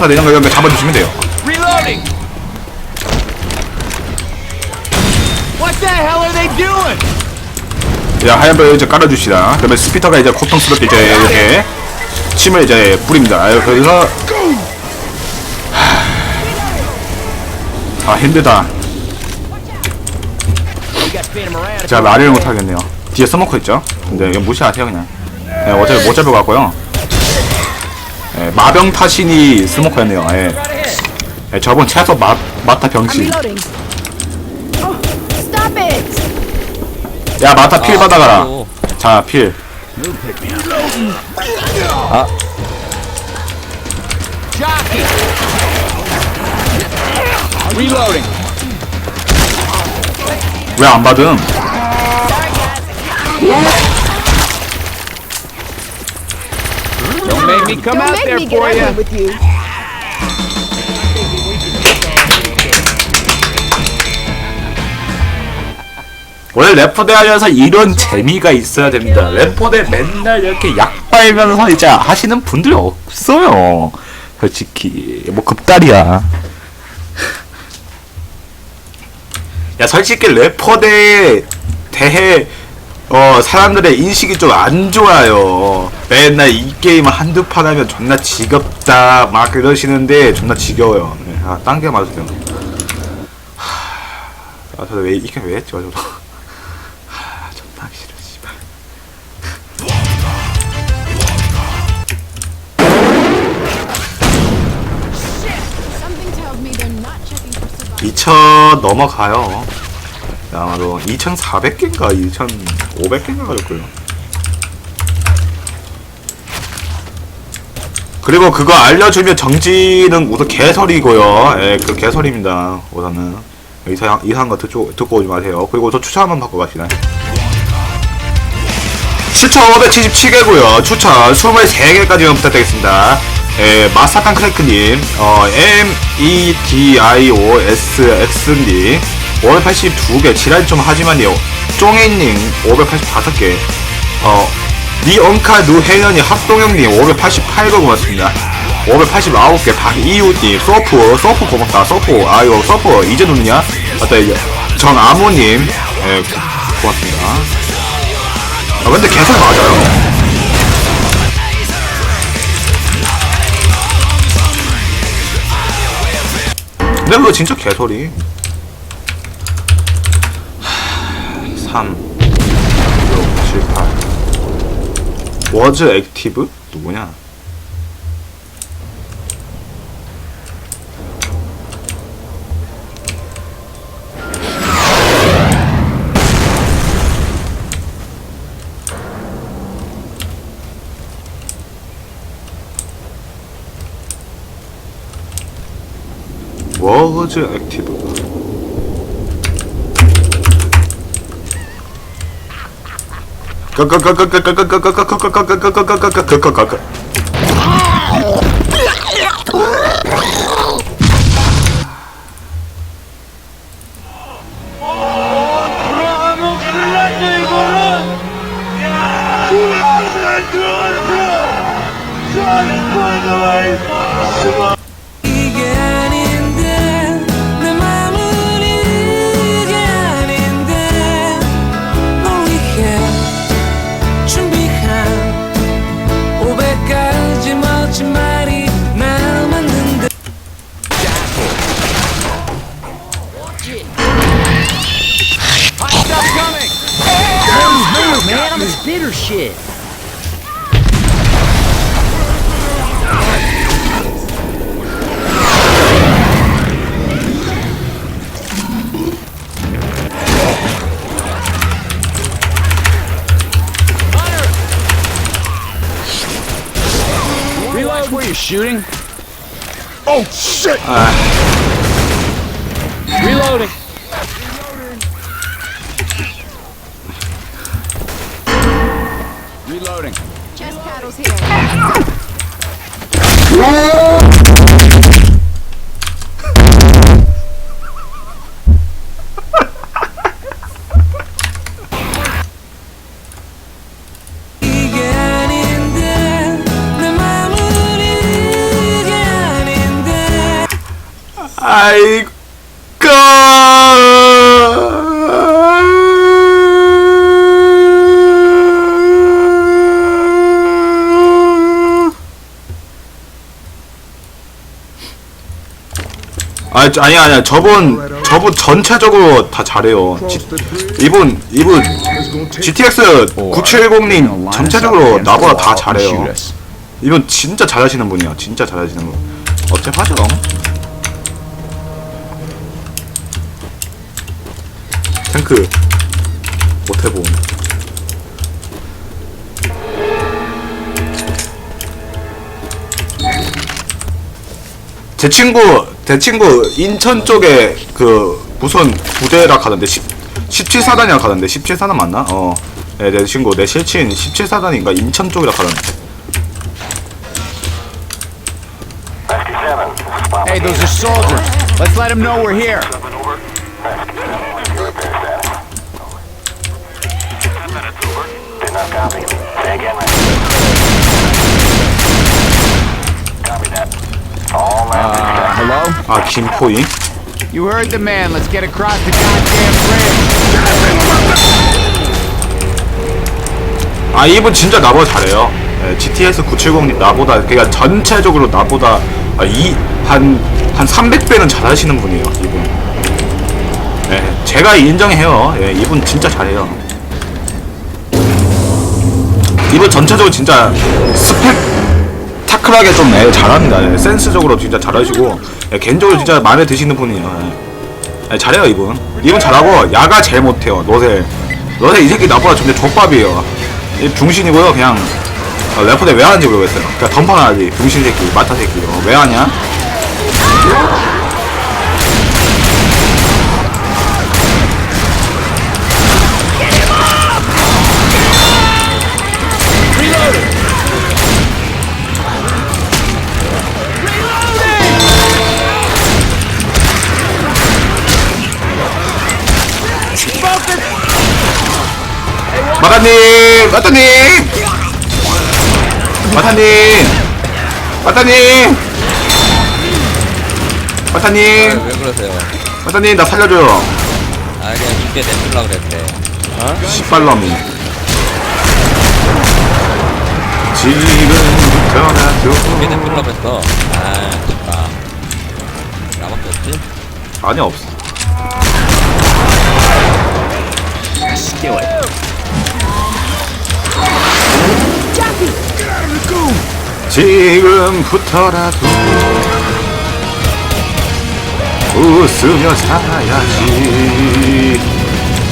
마우스 내장 걸면 잡아주시면 돼요. Reloading! What the hell are they doing? 자, 하얀 별 이제 깔아주시다. 그러면 스피터가 이제 고통스럽게 이제 이렇게 침을 이제 뿌립니다. 아유, 그래서 하... 아 힘들다. 제가 말을 못 하겠네요. 뒤에 써먹고 있죠. 근데 이거 무시하세요 그냥. 네, 어차피 못 잡을 것 같고요. 네, 마병 타신이 스모커였네요. 예. 네, 저분 최소 마, 마타 병신. reloading. Oh, stop it! 야 마타 필 받아가라. 또. 자 필. Jockey! Reloading! 왜 안 받음? Make me come Don't out make there me get for ugly you. with you. 원래 래퍼 대 하면서 이런 재미가 있어야 됩니다. 래퍼 대 맨날 이렇게 약 빨면서 이제 하시는 분들이 없어요. 솔직히 뭐 급달이야. 야 솔직히 래퍼대 대해 어 사람들의 인식이 좀 안 좋아요. 맨날 이 게임 한두 판 하면 존나 지겹다 막 이러시는데 존나 지겨워요. 네, 아, 딴게 맞으세요. 아, 저도 왜 이게 왜 했죠, 저도. 아, 존나 싫어, 씨발. Something tells me they're not checking for survival. 2000 넘어가요. 아마도 2400개인가 2500개인가 가질 거예요. 그리고 그거 알려주면 정지는 우선 개설이고요. 예, 그 개설입니다. 우선은 이상 이상한 거 듣고 듣고 오지 마세요. 그리고 저 추천 한번 갑시다. 추천 577개고요. 추천 23개까지만 부탁드리겠습니다. 예, 마사칸 크래크님, 어, M E D I O S X님, 582개 지랄 좀 하지만요. 쫑이님 585개, 어, 니언카 누혜연이 합동형님 588개 고맙습니다. 589개 박이웃님 서프 서프 고맙다 서프 아 이거 서프 이제 누느냐 맞다 이제 정아모님 예 고- 고맙습니다. 아 근데 개설 맞아요. 근데 그거 진짜 개소리. 3 was active? 누구냐? was active 8 워즈 액티브? 누구냐? 워즈 액티브 이게 shooting. Oh shit! Reloading. Reloading. Chest paddles here. Ah! 아, 저- 아니야, 아니야. 저분, 저분 전체적으로 다 잘해요. 지, 이분, 이분, GTX 970님 전체적으로 나보다 다 잘해요. 이분 진짜 잘하시는 분이야. 진짜 잘하시는 분. 어째 하죠? 탱크 못해봄. 제 친구 제 친구 인천 쪽에 그 무슨 부대라 가던데 10, 17사단이라 가던데 17사단 맞나? 어. 네, 내 친구 내 실친 17사단인가 인천 쪽이라 가던데. Hey, those are soldiers. Let's let them know we're here. Uh? 아 김포잉? You heard the man. Let's get across the goddamn bridge. 아 이분 진짜 나보다 잘해요. 네, GTS 970님 나보다 그러니까 전체적으로 나보다 아, 이한한 300배는 잘하시는 분이에요 이분. 네, 제가 인정해요. 예, 이분 진짜 잘해요. 이분 전체적으로 진짜 스펙 타클하게 좀 예, 잘합니다. 예, 센스적으로 진짜 잘하시고 예, 개인적으로 진짜 마음에 드시는 분이에요. 예. 예, 잘해요 이분. 이분 잘하고 야가 제일 못해요. 노세. 노세 이 새끼 나보다 진짜 족밥이에요. 이 중신이고요. 그냥 어, 래퍼대 왜 하는지 모르겠어요. 그냥 던판하지. 중신 새끼, 마타 새끼. 어, 왜 하냐? 마타님! 마타님! 마타님! 마타님! 마타님! 왜 그러세요? 마타님 나 살려줘요. 아 그냥 이때 내줄라 그랬대. 씨발놈이. 지금부터 이때 나도 내줄라 그랬어. 아 진짜. 나밖에 없지? 아니 없어. Do it. 지금부터라도 웃으며 살아야지.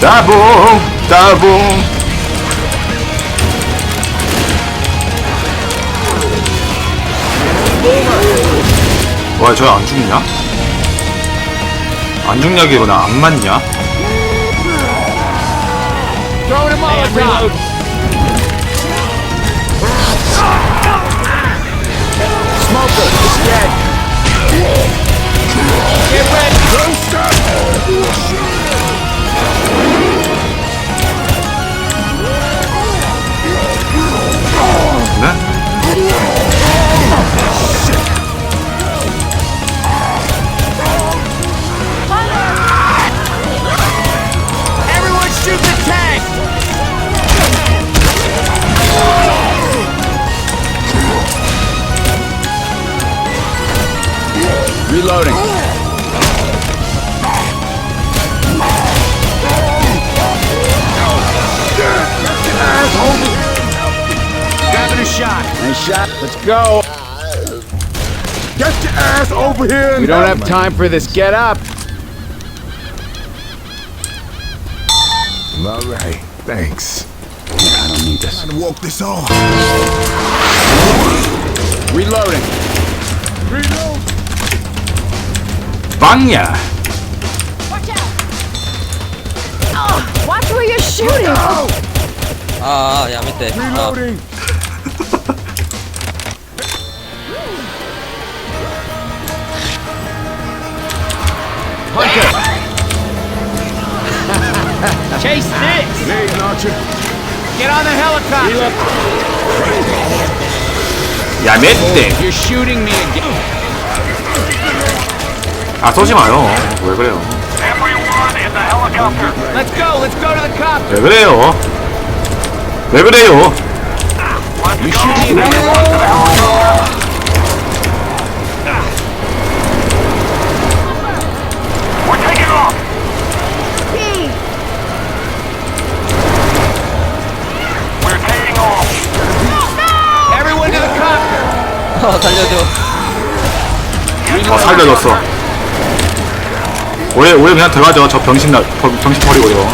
따봉 따봉. 와, 저 안 죽냐? 안 죽냐기보다 안 맞냐? Reloading. Asshole! Grabbing a shot. Nice shot. Let's go. Get your ass over here! We don't have time for this. Get up! All right. Thanks. I don't need this. I'm to walk this off. Reloading. Reload. Banya. Watch out. Oh, watch where you're shooting. Oh, ah, ah, yeah, 見て。Reloading. Oh. Reloading. Chase this. Grenade launcher. Get on the helicopter. 야, 멧대. You're shooting me again. 아 쏘지 마요 왜 그래요 Let's go. Let's go to the cop. 왜 그래요 왜 그래요 Everyone 살려줘. 어 살려줬어. 오해 오해 그냥 들어가죠. 저 병신 나 병- 병신 버리고요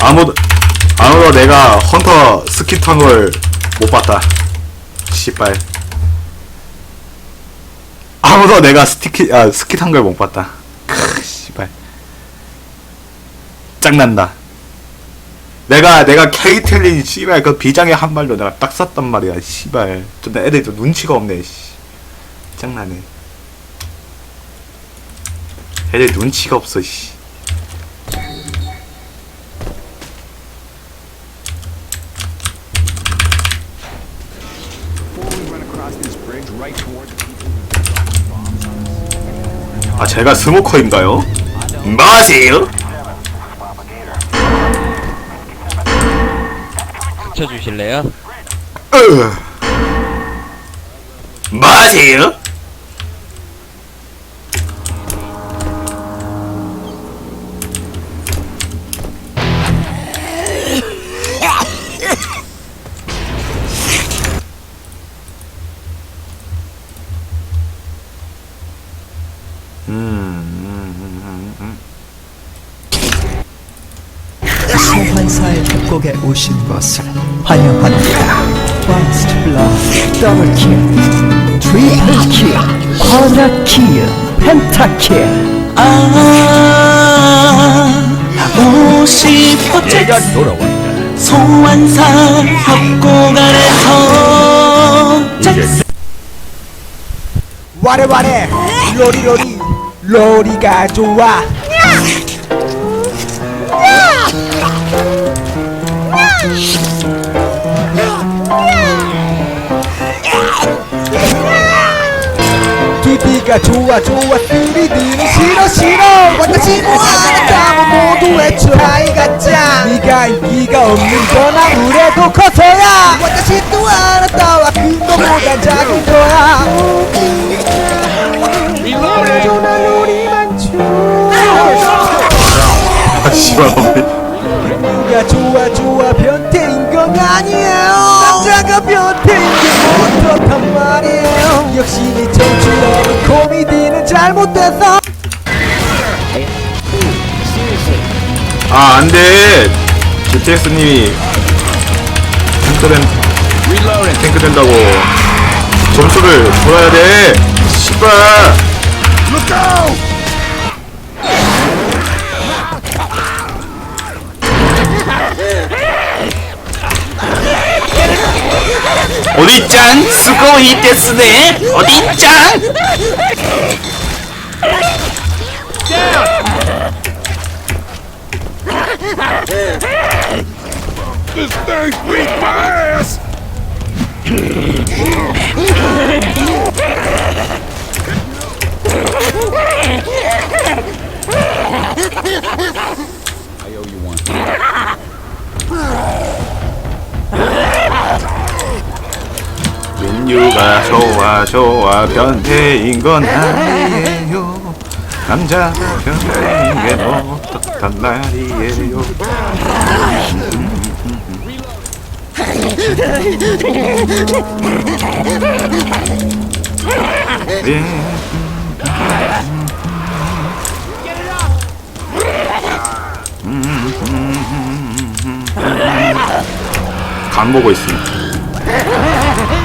아무도 아무도 내가 헌터 스키 탄걸 못 봤다. 씨발. 아무도 내가 스티키 아 스키 탄걸 못 봤다 크 씨발 짱난다. 내가 내가 케이틀린 씨발 그 비장의 한 발로 내가 딱 쐈단 말이야 씨발. 좀 애들이 좀 눈치가 없네 씨. 짱나네. 애들 눈치가 없어 씨. 아 제가 스모커인가요? 뭐하세요? 붙여주실래요? 으. 뭐하세요? 협곡에 오신 것을 환영합니다. First Blood, Double Kill, Triple Kill, Quadra Kill, Pentakill. 아 오십포째 소환사 협곡 아래서 와래 와래, 로리 로리, 로리가 좋아. 두디가 좋아 좋아 쓰리들은 싫어 싫어. 완전 뭐하는다면 모두 외쳐 아이가 짱 네가 인기가 없는 건 아무래도 커서야. 완전 시도 않았다와. 그거보다 작은 거야. 그래줘나 우리만 아 씨발 누가 좋아 역시 네 청춘lov은 코미디는 잘못돼서 아 안돼. GTX님이 탱크된 탱크된다고. 점수를 줘야 돼. 씨발 Look out! 어디 짱 스고이 데스네 어디 짱 This thing beat my ass! 민 유가 좋아 좋아 변태인 건 아니에요 남자가 변태인 게 어떡한 말이에요 예. 간 보고 있습니다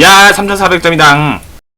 야 3400점이당.